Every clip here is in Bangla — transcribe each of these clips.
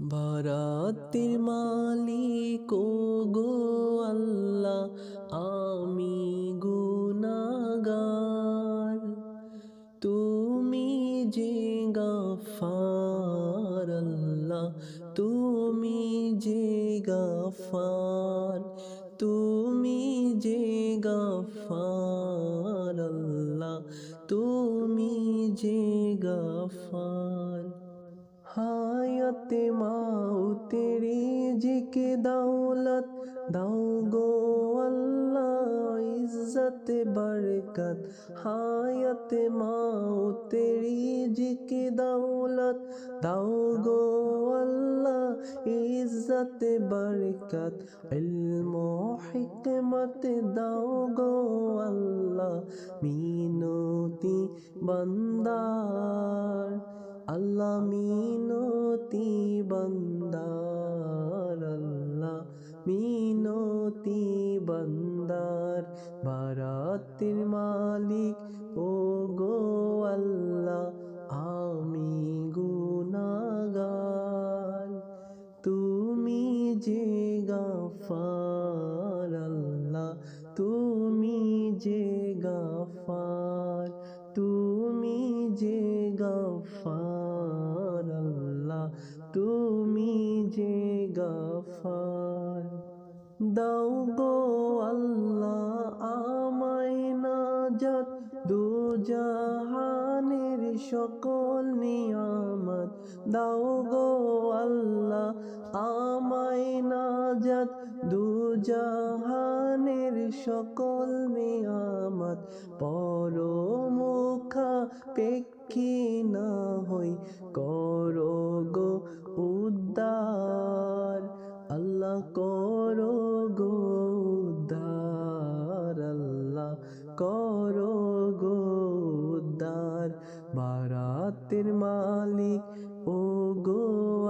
বারাতের মালিক গো আল্লাহ, আমি গুনাগার। তুমি যে গাফার, আল্লাহ, তুমি যে গাফার, তুমি যে গাফার, আল্লাহ, তুমি যে গাফার। হায়াতে মাউতের জিকে দাওলত দাও গো আল্লাহ ইজ্জত, বরকত। হায়াতে মাউতের জিকে দাওলত দাও গো আল্লাহ ইজ্জত, বরকত। ইলম হিকমত দাও গো আল্লাহ, মিনতি বন্দার। আল্লাহ মিনতি বারাতের মালিক ও গো আল্লাহ, আমি গুনাগার। তুমি যে গাফার আল্লাহ, তুমি যে গাফার, তুমি যে গাফার আল্লাহ, তুমি যে গাফার। দাও গো জাহানের সকল নিয়ামত দাও গো আল্লাহ, আমায় নাজাত। দু জাহানের সকল নিয়ামত পরমুখা পেক্ষি না হই। করো বারাতের মালিক ও গো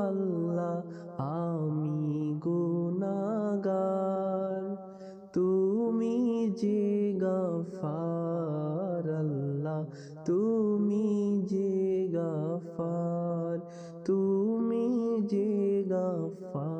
আল্লাহ, আমি গুনাগার তুমি যে গাফার, আল্লাহ, তুমি যে গাফার, তুমি যে গাফার।